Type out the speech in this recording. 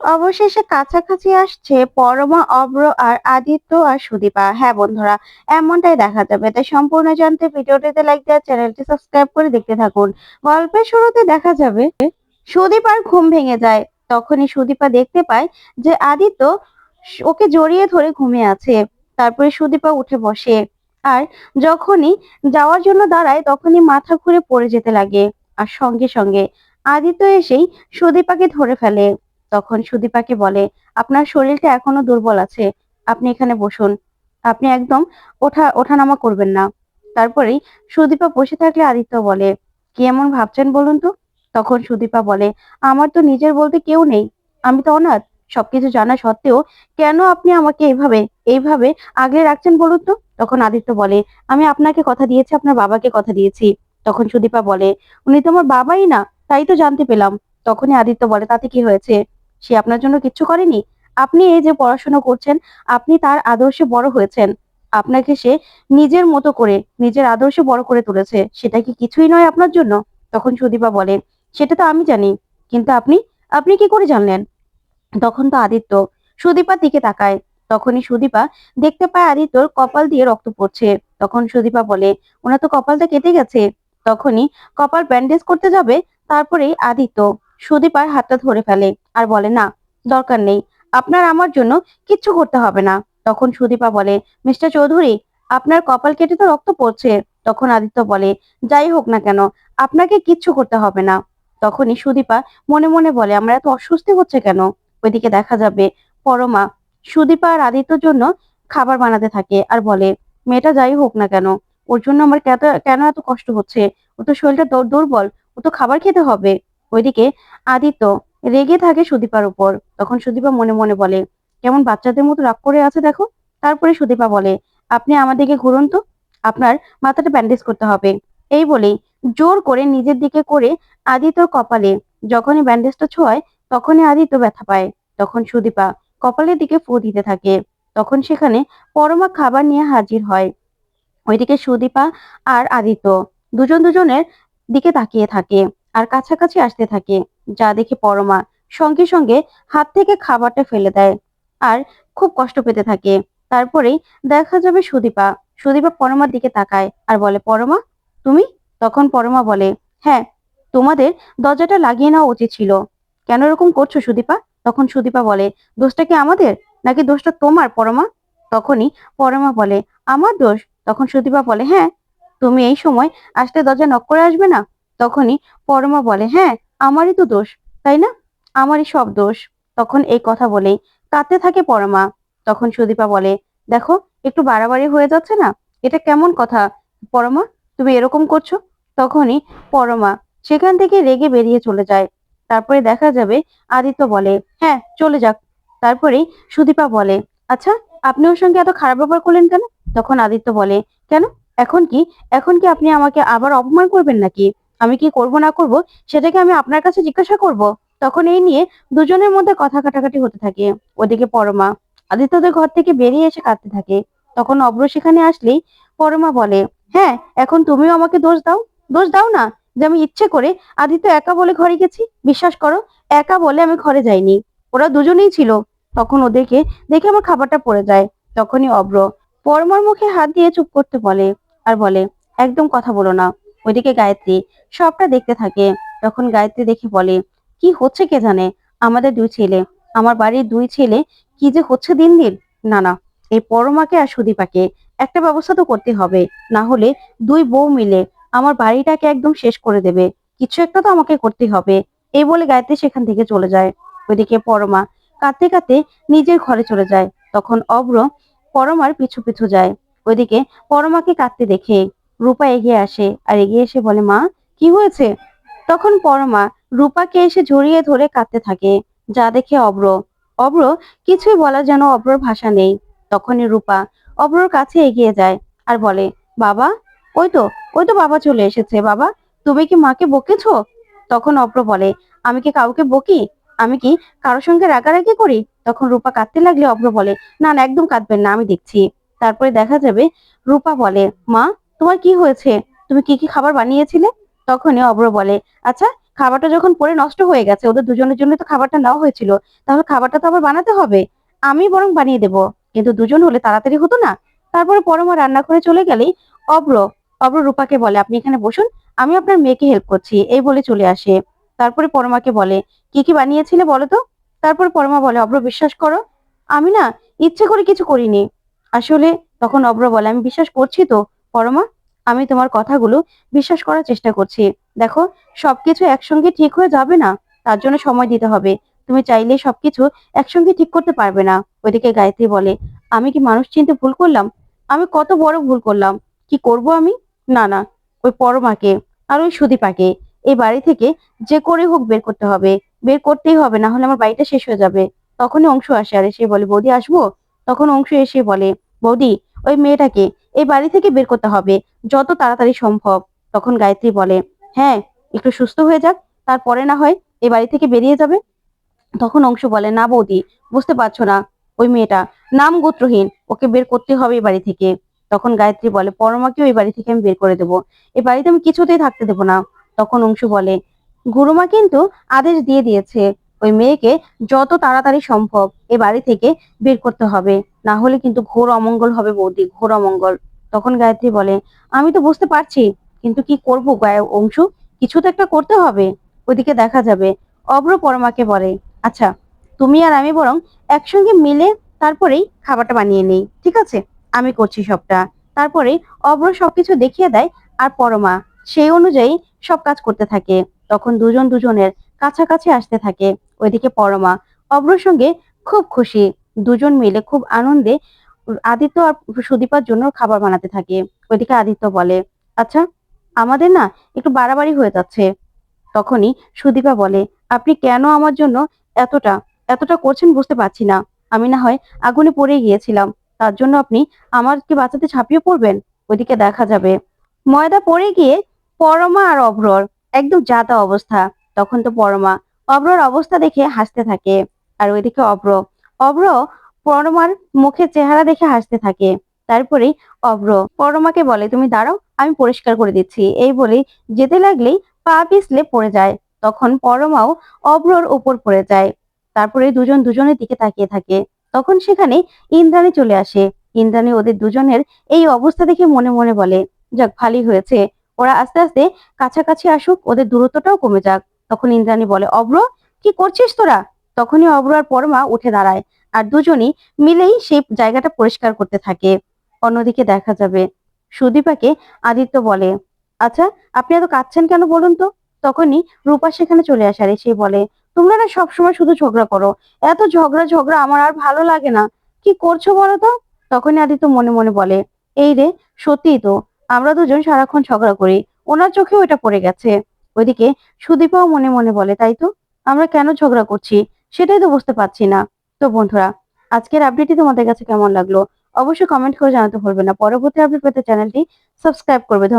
অবশেষে কাছাকাছি আসছে পরমা অব্র আর আদিত্য আর সুদীপা। হ্যাঁ বন্ধুরা, এমনটাই দেখা যাবে। তাই সম্পূর্ণ জানতে ভিডিওটিতে লাইক দেওয়া, চ্যানেলটি সাবস্ক্রাইব করে দেখতে থাকুন। গল্পের শুরুতে দেখা যাবে, সুদীপার ঘুম ভেঙে যায়। তখনই সুদীপা দেখতে পায় যে আদিত্য ওকে জড়িয়ে ধরে ঘুমিয়ে আছে। তারপরে সুদীপা উঠে বসে আর যখনই যাওয়ার জন্য দাঁড়ায়, তখনই মাথা ঘুরে পড়ে যেতে লাগে। আর সঙ্গে সঙ্গে আদিত্য এসেই সুদীপাকে ধরে ফেলে। তখন সুদীপাকে বলে, আপনার শরীরটা এখনও দুর্বল আছে, আপনি এখানে বসুন। আপনি একদম ওঠা, ওঠানামা করবেন না। তারপরেই সুদীপা বসে থাকলে আদিত্য বলে, কি এমন ভাবছেন বলুন তো? তখন সুদীপা বলে, আমার তো নিজের বলতে কেউ নেই। আমি তো অনাথ। সবকিছু জানা সত্ত্বেও কেন আপনি আমাকে এইভাবে এইভাবে আগলে রাখছেন বলুন তো? তখন আদিত্য বলে, আমি আপনাকে কথা দিয়েছি, আপনার বাবাকে কথা দিয়েছি। তখন সুদীপা বলে, উনি তো আমার বাবাই না, তাই তো জানতে পেলাম। তখনই আদিত্য বলে, তাতে কি হয়েছে? সে আপনার জন্য কিচ্ছু করেনি? আপনি এই যে পড়াশোনা করছেন, আপনি তার আদর্শে বড় হয়েছেন। আপনাকে সে নিজের মতো করে, নিজের আদর্শে বড় করে তুলেছে। সেটা কি কিছুই নয় আপনার জন্য? তখন সুদীপা বলে, সেটা তো আমি জানি, কিন্তু আপনি আপনি কি করে জানলেন? তখন তো আদিত্য সুদীপার দিকে তাকায়। তখনই সুদীপা দেখতে পায় আদিত্যর কপাল দিয়ে রক্ত পড়ছে। তখন সুদীপা বলে, ওনার তো কপালটা কেটে গেছে। তখনই কপাল ব্যান্ডেজ করতে যাবে, তারপরেই আদিত্য সুদীপার হাতটা ধরে ফেলে। আর বলে, না, দরকার নেই। আপনার আমার জন্য কিচ্ছু করতে হবে না। তখন সুদীপা বলে, মিস্টার চৌধুরী, আপনার কপাল কেটে তো রক্ত পড়ছে। তখন আদিত্য বলে, যাই হোক না কেন, আপনাকে কিচ্ছু করতে হবে না। তখনই সুদীপা মনে মনে বলে, আমরা এত অস্বস্তি হচ্ছে কেন? ওইদিকে দেখা যাবে, পরমা সুদীপা আর আদিত্যর জন্য খাবার বানাতে থাকে আর বলে, মেয়েটা যাই হোক না কেন, ওর জন্য আমার কেন এত কষ্ট হচ্ছে? ও তো শরীরটা দুর্বল, ও তো খাবার খেতে হবে। ওইদিকে আদিত্য রেগে থাকে সুদীপার উপর। তখন সুদীপা মনে মনে বলে, কেমন বাচ্চাদের মতো রাগ করে আছে দেখো। তারপরে সুদীপা বলে, আপনি আমাদেরকে ঘুরুন তো। আপনার মাথাটা ব্যান্ডেজ করতে হবে। এই বলেই জোর করে নিজের দিকে করে আদিত্যর কপালে, যখনই ব্যান্ডেজটা ছোঁয় তখনই আদিত্য ব্যথা পায়। তখন সুদীপা কপালের দিকে ফু দিতে থাকে। তখন সেখানে পরমা খাবার নিয়ে হাজির হয়। ওইদিকে সুদীপা আর আদিত্য দুজন দুজনের দিকে তাকিয়ে থাকে আর কাছাকাছি আসতে থাকে। যা দেখে পরমা সঙ্গে সঙ্গে হাত থেকে খাবারটা ফেলে দেয় আর খুব কষ্ট পেতে থাকে। তারপরেই দেখা যাবে সুদীপা। সুদীপা পরমার দিকে তাকায় আর বলে, পরমা, তুমি? তখন পরমা বলে হ্যাঁ তোমাদের দরজাটা লাগিয়ে নেওয়া উচিত ছিল। কেন এরকম করছ সুদীপা? তখন সুদীপা বলে, দোষটা কি আমাদের? নাকি দোষটা তোমার, পরমা? তখনই পরমা বলে, আমার দোষ? তখন সুদীপা বলে হ্যাঁ তুমি এই সময় আসতে দরজা নক করে আসবে না? তখনই পরমা বলে হ্যাঁ আমারই তো দোষ, তাই না? আমারই সব দোষ। তখন এই কথা বলে কাঁদতে থাকে পরমা। তখন সুদীপা বলে, দেখো, একটু বাড়াবাড়ি হয়ে যাচ্ছে না? এটা কেমন কথা, পরমা? তুমি এরকম করছ? তখনই পরমা সেখান থেকে রেগে বেরিয়ে চলে যায়। তারপরে দেখা যাবে আদিত্য বলে হ্যাঁ চলে যাক। তারপরেই সুদীপা বলে আচ্ছা আপনি ওর সঙ্গে এত খারাপ ব্যবহার করলেন কেন? তখন আদিত্য বলে, কেন? এখন কি? এখন কি আপনি আমাকে আবার অপমান করবেন নাকি? আমি কি করব না করব সেটাকে আমি আপনার কাছে জিজ্ঞাসা করব? তখন এই নিয়ে দুজনের মধ্যে কথা কাটাকাটি হতে থাকে। ওদিকে পরমা, আদিত্যদের ঘর থেকে বেরিয়ে এসে কাঁদতে থাকে। তখন অব্র সেখানে আসলেই পরমা বলে হ্যাঁ এখন তুমিও আমাকে দোষ দাও। দোষ দাও না, যে আমি ইচ্ছে করে আদিত্য একা বলে ঘরে গেছি। বিশ্বাস করো, একা বলে আমি ঘরে যাইনি। ওরা দুজনেই ছিল। তখন ওদেরকে দেখে আমার খাবারটা পড়ে যায়। তখনই অব্র পরমার মুখে হাত দিয়ে চুপ করতে বলে আর বলে, একদম কথা বলো না। ওইদিকে গায়ত্রী সবটা দেখতে থাকে। তখন গায়ত্রী দেখে বলে, কি হচ্ছে কে জানে? আমাদের দুই ছেলে, আমার বাড়ির দুই ছেলে কি যে হচ্ছে দিন দিন? না না, এই পরমাকে আর সুদীপাকে একটা ব্যবস্থা তো করতে হবে। না হলে দুই বউ মিলে আমার বাড়িটাকে একদম শেষ করে দেবে। কিছু একটা তো আমাকে করতে হবে। এই বলে গায়ত্রী সেখান থেকে চলে যায়। ওইদিকে পরমা কাঁদতে কাঁদতে নিজের ঘরে চলে যায়। তখন অব্র পরমার পিছু পিছু যায়। ওইদিকে পরমাকে কাঁদতে দেখে রূপা এগিয়ে আসে আর এগিয়ে এসে বলে, মা, কি হয়েছে? তখন পরমা রূপাকে এসে জড়িয়ে ধরে কাঁদতে থাকে। যা দেখে অব্র অব্র, কিছুই বলার যেন অব্রর ভাষা নেই। তখনই রূপা অব্রর কাছে এগিয়ে যায় আর বলে, বাবা, ওই তো ওই তো বাবা চলে এসেছে। বাবা, তুমি কি মাকে বকেছো? তখন অব্র বলে, আমি কি কাউকে বকি? আমি কি কারোর সঙ্গে রাগারাগি করি? তখন রূপা কাঁদতে লাগলে অব্র বলে, না না, একদম কাঁদবেন না, আমি দেখছি। তারপরে দেখা যাবে রূপা বলে, মা তোমার কি হয়েছে? তুমি কি কি খাবার বানিয়েছিলে? তখনই অব্র বলে আচ্ছা খাবারটা যখন পরে নষ্ট হয়ে গেছে, ওদের দুজনের জন্য তো খাবারটা নেওয়া হয়েছিল, তাহলে খাবারটা তো আবার বানাতে হবে। আমি বরং বানিয়ে দেব। কিন্তু দুজন হলে তাড়াতাড়ি হতো না। তারপরে পরমা রান্না করে চলে গেলেই অব্র অব্র রূপাকে বলে, আপনি এখানে বসুন, আমি আপনার মেয়েকে হেল্প করছি। এই বলে চলে আসে। তারপরে পরমাকে বলে, কি কি বানিয়েছিলে বলো তো? তারপর পরমা বলে অব্র বিশ্বাস করো, আমি না ইচ্ছে করে কিছু করিনি। আসলে তখন অব্র বলে, আমি বিশ্বাস করছি তো পরমা, আমি তোমার কথাগুলো বিশ্বাস করার চেষ্টা করছি। দেখো, সবকিছু একসঙ্গে ঠিক হয়ে যাবে না, তার জন্য সময় দিতে হবে। তুমি চাইলে সবকিছু একসঙ্গে ঠিক করতে পারবে না, ওইদিকে গায়ত্রী বলে। আমি কি মানুষ চিনতে ভুল করলাম? আমি কত বড় ভুল করলাম? কি করব আমি? না না, ওই পরমাকে আর ওই সুদীপাকে। এই বাড়ি থেকে যে করে হোক বের করতে হবে। বের করতেই হবে, না হলে আমার বাড়িটা শেষ হয়ে যাবে। তখনই অংশ আসে, আর এসে বলে, বৌদি, আসব? তখন অংশ এসে বলে, বৌদি ওই মেয়েটাকে এই বাড়ি থেকে বের করতে হবে, যত তাড়াতাড়ি সম্ভব। তখন গায়ত্রী বলে হ্যাঁ একটু সুস্থ হয়ে যাক, তারপরে না হয় এই বাড়ি থেকে বেরিয়ে যাবে। তখন অংশ বলে, না বৌদি, বুঝতে পারছ না, ওই মেয়েটা নাম গোত্রহীন, ওকে বের করতে হবে এই বাড়ি থেকে। তখন গায়ত্রী বলে, পরমাকেও এই বাড়ি থেকে আমি বের করে দেবো এই বাড়িতে আমি কিছুতেই থাকতে দেবো না। তখন অংশু বলে, গুরুমা কিন্তু আদেশ দিয়ে দিয়েছে, ওই মেয়েকে যত তাড়াতাড়ি সম্ভব এ বাড়ি থেকে বের করতে হবে। না হলে কিন্তু ঘোর অমঙ্গল হবে বৌদি, ঘোর অমঙ্গল। তখন গায়ত্রী বলে, আমি তো বুঝতে পারছি, কিন্তু কি করব গায়ে অংশু? কিছু তো একটা করতে হবে। ওইদিকে দেখা যাবে। অব্র পরমাকে বলে আচ্ছা তুমি আর আমি বরং একসঙ্গে মিলে তারপরেই খাবারটা বানিয়ে নেই, ঠিক আছে? আমি করছি সবটা। তারপরে অব্র সবকিছু দেখিয়ে দেয় আর পরমা, সেই অনুযায়ী সব কাজ করতে থাকে। তখন দুজন দুজনের কাছাকাছি আসতে থাকে। ওইদিকে পরমা অব্রর সঙ্গে খুব খুশি। দুজন মিলে খুব আনন্দে আদিত্য আর সুদীপার জন্য খাবার বানাতে থাকে। ওইদিকে আদিত্য বলে আচ্ছা আমাদের না একটু বাড়াবাড়ি হয়ে যাচ্ছে। তখনই সুদীপা বলে, আপনি কেন আমার জন্য এতটা এতটা করছেন বুঝতে পারছি না। আমি না হয় আগুনে পড়ে গিয়েছিলাম। তার জন্য আপনি আমাকে বাঁচাতে ঝাঁপিয়ে পড়বেন? ওইদিকে দেখা যাবে, ময়দা পড়ে গিয়ে পরমা আর অভ্রর একদম জাতা অবস্থা। তখন তো পরমা অভ্রর অবস্থা দেখে হাসতে থাকে। আর ওইদিকে অভ্র অভ্র পরমার মুখের চেহারা দেখে হাসতে থাকে। তারপরেই অব্র পরমাকে বলে, তুমি দাঁড়াও, আমি পরিষ্কার করে দিচ্ছি। এই বলে যেতে লাগলেই পা পিছলে পড়ে যায়। তখন পরমাও অভ্রর উপর পড়ে যায়। তারপরে দুজন দুজনের দিকে তাকিয়ে থাকে। তখন সেখানে ইন্দ্রাণী চলে আসে। ইন্দ্রাণী ওদের দুজনের এই অবস্থা দেখে মনে মনে বলে, যাক, ভালোই হয়েছে। ওরা আস্তে আস্তে কাছাকাছি আসুক, ওদের দূরত্বটাও কমে যাক। তখন ইন্দ্রাণী বলে অব্র কি করছিস তোরা? তখনই অব্র আর পরমা উঠে দাঁড়ায় আর দুজনই মিলেই সেই জায়গাটা পরিষ্কার করতে থাকে। অন্যদিকে দেখা যাবে, সুদীপাকে আদিত্য বলে আচ্ছা আপনি এত কাঁদছেন কেন বলুন তো? তখনই রূপা সেখানে চলে আসে আর সে বলে, তোমরা না সবসময় শুধু ঝগড়া করো, এত ঝগড়া ঝগড়া আমার আর ভালো লাগে না। কি করছ বলো তো? তখনই আদিত্য মনে মনে বলে, এই রে সত্যিই তো, আমরা দুজন সারাক্ষণ ঝগড়া করি, ওনার চোখেও এটা পড়ে গেছে। ওইদিকে সুদীপাও মনে মনে বলে, তাই তো, আমরা কেন ঝগড়া করছি? সেটাই তো বুঝতে পারছি না। তো বন্ধুরা, আজকের আপডেটটি তোমাদের কাছে কেমন লাগল? অবশ্যই কমেন্ট করে জানাতে ভুলবে না। পরবর্তী আপডেট পেতে চ্যানেলটি সাবস্ক্রাইব করবে।